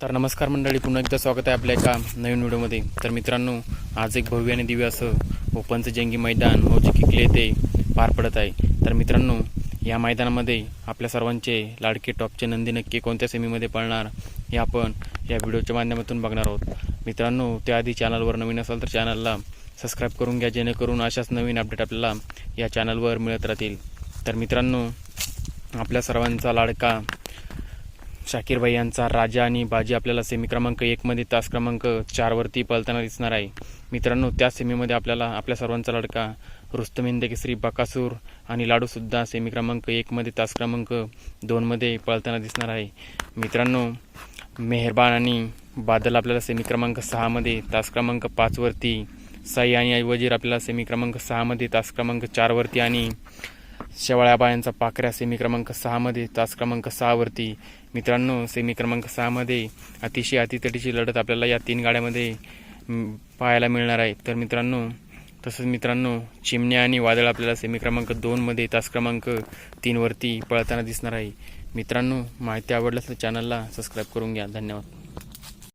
तर नमस्कार मंडळी पुन्हा एकदा स्वागत आहे आपल्या एका नवीन व्हिडिओमध्ये. तर मित्रांनो आज एक भव्य आणि दिव्य असं ओपनचं जंगी मैदान मौजी किकले येथे पार पडत आहे. तर मित्रांनो या मैदानामध्ये आपल्या सर्वांचे लाडके टॉपचे नंदी नक्की कोणत्या सेमीमध्ये पळणार हे आपण या व्हिडिओच्या माध्यमातून बघणार आहोत. मित्रांनो त्याआधी चॅनलवर नवीन असाल तर चॅनलला सबस्क्राईब करून घ्या जेणेकरून अशाच नवीन अपडेट आपल्याला या चॅनलवर मिळत राहतील. तर मित्रांनो आपल्या सर्वांचा लाडका शाकीर भाई यांचा राजा आणि बाजी आपल्याला सेमी क्रमांक एकमध्ये तास क्रमांक चारवरती पळताना दिसणार आहे. मित्रांनो त्या सेमीमध्ये आपल्याला आपल्या सर्वांचा लडका रुस्तमिंद केसरी बकासूर आणि लाडूसुद्धा सेमी क्रमांक एकमध्ये तास क्रमांक दोनमध्ये पळताना दिसणार आहे. मित्रांनो मेहरबान आणि बादल आपल्याला सेमी क्रमांक सहामध्ये तास क्रमांक पाचवरती साई आणि वजीर आपल्याला सेमी क्रमांक सहामध्ये तास क्रमांक चारवरती आणि शेवाळ्याबायांचा पाकऱ्या सेमी क्रमांक सहामध्ये तास क्रमांक सहावरती मित्रांनो सेमी क्रमांक सहामध्ये अतिशय अतितटीची लढत आपल्याला या तीन गाड्यामध्ये पाहायला मिळणार आहे. तर मित्रांनो तसंच मित्रांनो चिमण्या आणि वादळ आपल्याला सेमी क्रमांक दोनमध्ये तास क्रमांक तीनवरती पळताना दिसणार आहे. मित्रांनो माहिती आवडल्यास तर चॅनलला सबस्क्राईब करून घ्या. धन्यवाद.